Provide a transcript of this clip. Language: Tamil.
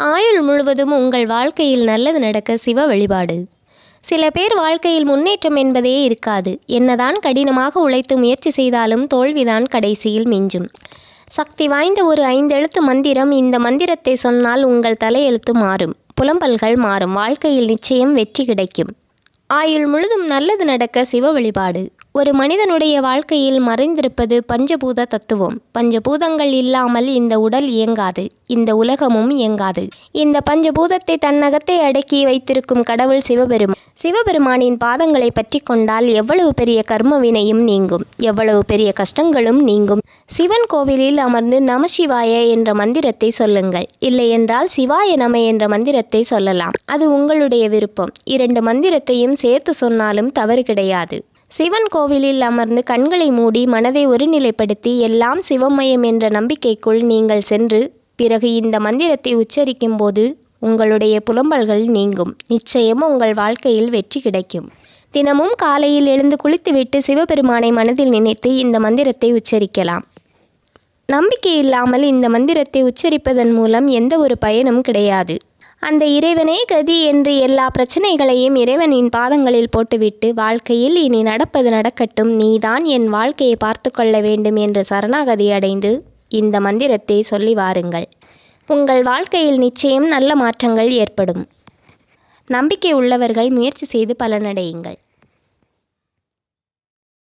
ஆயுள் முழுவதும் உங்கள் வாழ்க்கையில் நல்லது நடக்க சிவ வழிபாடு. சில பேர் வாழ்க்கையில் முன்னேற்றம் என்பதே இருக்காது. என்னதான் கடினமாக உழைத்து முயற்சி செய்தாலும் தோல்விதான் கடைசியில் மிஞ்சும். சக்தி வாய்ந்த ஒரு ஐந்தெழுத்து மந்திரம் இந்த மந்திரத்தை சொன்னால் உங்கள் தலையெழுத்து மாறும். புலம்பல்கள் மாறும். வாழ்க்கையில் நிச்சயம் வெற்றி கிடைக்கும். ஆயுள் முழுதும் நல்லது நடக்க சிவ வழிபாடு. ஒரு மனிதனுடைய வாழ்க்கையில் மறைந்திருப்பது பஞ்சபூத தத்துவம். பஞ்சபூதங்கள் இல்லாமல் இந்த உடல் இயங்காது இந்த உலகமும் இயங்காது. இந்த பஞ்சபூதத்தை தன்னகத்தை அடக்கி வைத்திருக்கும் கடவுள் சிவபெருமான் சிவபெருமானின் பாதங்களை பற்றி கொண்டால் எவ்வளவு பெரிய கர்ம வினையும் நீங்கும் எவ்வளவு பெரிய கஷ்டங்களும் நீங்கும். சிவன் கோவிலில் அமர்ந்து நமசிவாய என்ற மந்திரத்தை சொல்லுங்கள். இல்லையென்றால் சிவாய நம என்ற மந்திரத்தை சொல்லலாம். அது உங்களுடைய விருப்பம். இரண்டு மந்திரத்தையும் சேர்த்து சொன்னாலும் தவறு கிடையாது. சிவன் கோவிலில் அமர்ந்து கண்களை மூடி மனதை ஒருநிலைப்படுத்தி எல்லாம் சிவமயம் என்ற நம்பிக்கைக்குள் நீங்கள் சென்று பிறகு இந்த மந்திரத்தை உச்சரிக்கும் போது உங்களுடைய புலம்பல்கள் நீங்கும். நிச்சயம் உங்கள் வாழ்க்கையில் வெற்றி கிடைக்கும். தினமும் காலையில் எழுந்து குளித்துவிட்டு சிவபெருமானை மனதில் நினைத்து இந்த மந்திரத்தை உச்சரிக்கலாம். நம்பிக்கை இல்லாமல் இந்த மந்திரத்தை உச்சரிப்பதன் மூலம் எந்த ஒரு பயனும் கிடையாது. அந்த இறைவனே கதி என்று எல்லா பிரச்சனைகளையும் இறைவனின் பாதங்களில் போட்டுவிட்டு வாழ்க்கையில் இனி நடப்பது நடக்கட்டும். நீதான் என் வாழ்க்கையை பார்த்து கொள்ள வேண்டும் என்று சரணாகதி அடைந்து இந்த மந்திரத்தை சொல்லி வாருங்கள். உங்கள் வாழ்க்கையில் நிச்சயம் நல்ல மாற்றங்கள் ஏற்படும். நம்பிக்கை உள்ளவர்கள் முயற்சி செய்து பலனடையுங்கள்.